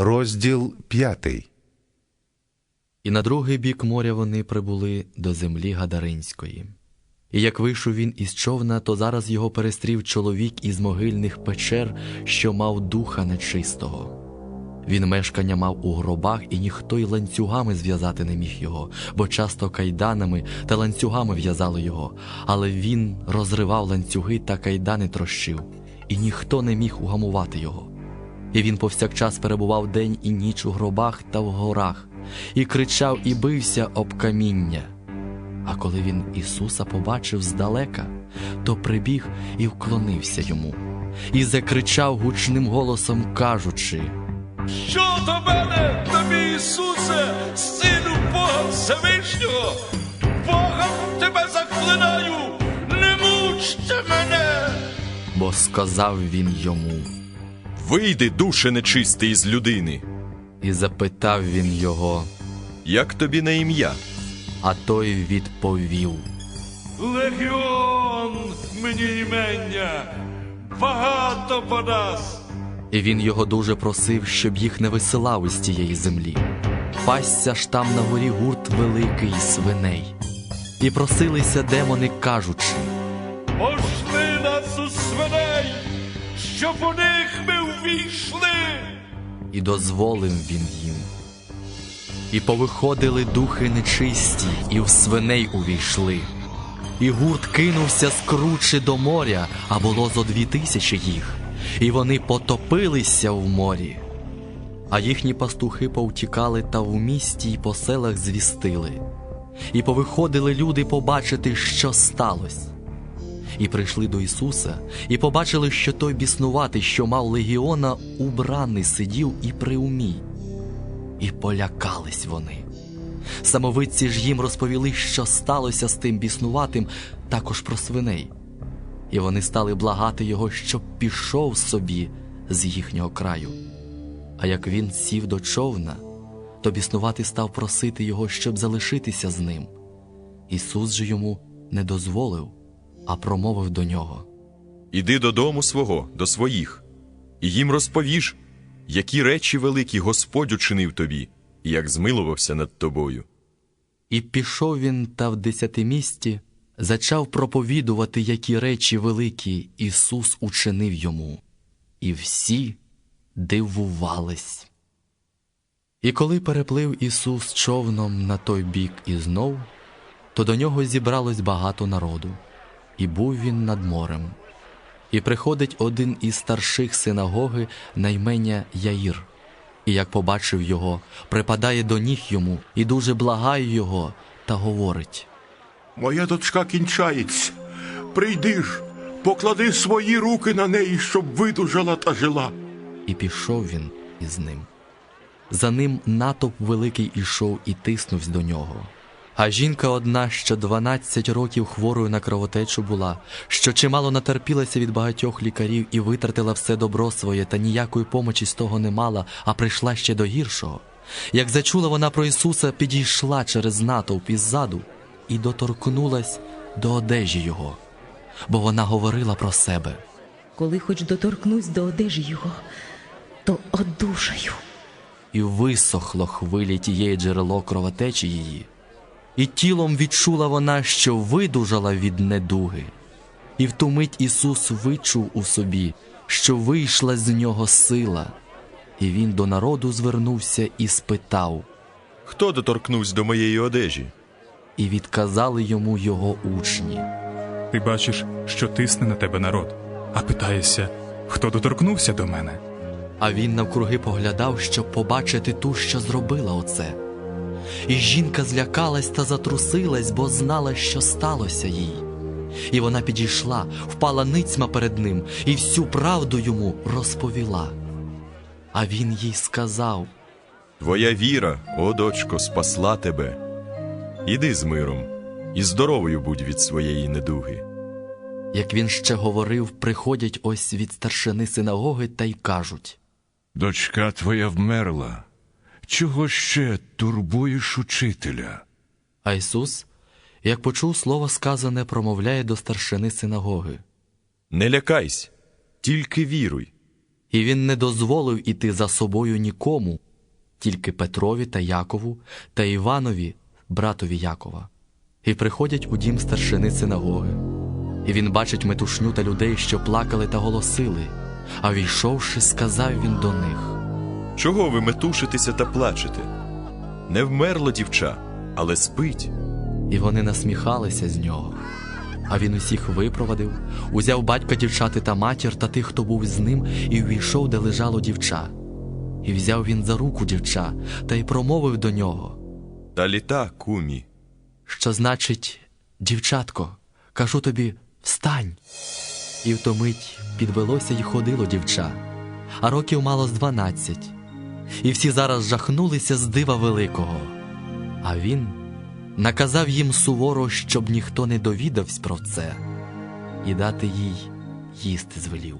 Розділ п'ятий. І на другий бік моря вони прибули до землі Гадаринської. І як вийшов він із човна, то зараз його перестрів чоловік із могильних печер, що мав духа нечистого. Він мешкання мав у гробах, і ніхто й ланцюгами зв'язати не міг його, бо часто кайданами та ланцюгами в'язали його, але він розривав ланцюги та кайдани трощив, і ніхто не міг угамувати його. І він повсякчас перебував день і ніч у гробах та в горах, і кричав і бився об каміння. А коли він Ісуса побачив здалека, то прибіг і вклонився йому, і закричав гучним голосом, кажучи: Що до мене, тобі, Ісусе, сину Бога Всевишнього? Богом тебе заклинаю, не мучте мене. бо сказав він йому, Вийди, душе нечистий із людини. і запитав він його, Як тобі на ім'я? а той відповів. Легіон мені імення, багато по нас. І він його дуже просив, щоб їх не висилав із тієї землі. Пасся ж там на горі гурт великий свиней. І просилися демони, кажучи, Пошли нас у свиней, щоб у них ми увійшли. і дозволив він їм. І повиходили духи нечисті, і в свиней увійшли. І гурт кинувся з кручі до моря, а було зо дві тисячі їх, і вони потопилися в морі. А їхні пастухи повтікали та в місті й по селах звістили. І повиходили люди побачити, що сталося. І прийшли до Ісуса, і побачили, що той біснуватий, що мав легіона, убраний сидів і при умі. І полякались вони. Самовидці ж їм розповіли, що сталося з тим біснуватим, також про свиней. І вони стали благати його, щоб пішов собі з їхнього краю. А як він сів до човна, то біснуватий став просити його, щоб залишитися з ним. Ісус же йому не дозволив, а промовив до нього. Іди додому свого, до своїх, і їм розповіш, які речі великі Господь учинив тобі, і як змилувався над тобою. І пішов він та в десятимісті зачав проповідувати, які речі великі Ісус учинив йому, і всі дивувались. І коли переплив Ісус човном на той бік і знов, то до нього зібралось багато народу, і був він над морем. І приходить один із старших синагоги на імення Яїр. І як побачив його, припадає до ніг йому і дуже благає його та говорить. Моя дочка кінчається. Прийди ж, поклади свої руки на неї, щоб видужала та жила. І пішов він із ним. За ним натовп великий ішов і тиснувся до нього. А жінка одна, що дванадцять років хворою на кровотечу була, що чимало натерпілася від багатьох лікарів і витратила все добро своє, та ніякої помочі з того не мала, а прийшла ще до гіршого. Як зачула вона про Ісуса, підійшла через натовп іззаду і доторкнулась до одежі Його, бо вона говорила про себе. Коли хоч доторкнусь до одежі його, то одужаю. і висохло хвилі тієї джерело кровотечі її, і тілом відчула вона, що видужала від недуги. І в ту мить Ісус вичув у собі, що вийшла з нього сила, і він до народу звернувся і спитав, Хто доторкнувся до моєї одежі? і відказали йому його учні. Ти бачиш, що тисне на тебе народ, а питаєшся, хто доторкнувся до мене? А він навкруги поглядав, щоб побачити ту, що зробила оце. І жінка злякалась та затрусилась, бо знала, що сталося їй. І вона підійшла, впала ницьма перед ним і всю правду йому розповіла. А він їй сказав: Твоя віра, о дочко, спасла тебе. Іди з миром, і здоровою будь від своєї недуги. як він ще говорив, приходять ось від старшини синагоги та й кажуть. Дочка твоя вмерла. Чого ще турбуєш учителя? А Ісус, як почув слово сказане, промовляє до старшини синагоги. Не лякайся, тільки віруй, І він не дозволив іти за собою нікому, тільки Петрові та Якову та Іванові, братові Якова. І приходять у дім старшини синагоги. І він бачить метушню та людей, що плакали та голосили. А війшовши, сказав він до них. Чого ви метушитеся та плачете? Не вмерло дівча, але спить. І вони насміхалися з нього. А він усіх випровадив, узяв батька дівчати та матір та тих, хто був з ним, і увійшов, де лежало дівча. І взяв він за руку дівча та й промовив до нього, Та літа, кумі. що значить, дівчатко, кажу тобі, встань. І в ту мить підвелося й ходило дівча, а років мало з дванадцять. І всі зараз жахнулися з дива великого. А він наказав їм суворо, щоб ніхто не довідався про це, і дати їй їсти звелів.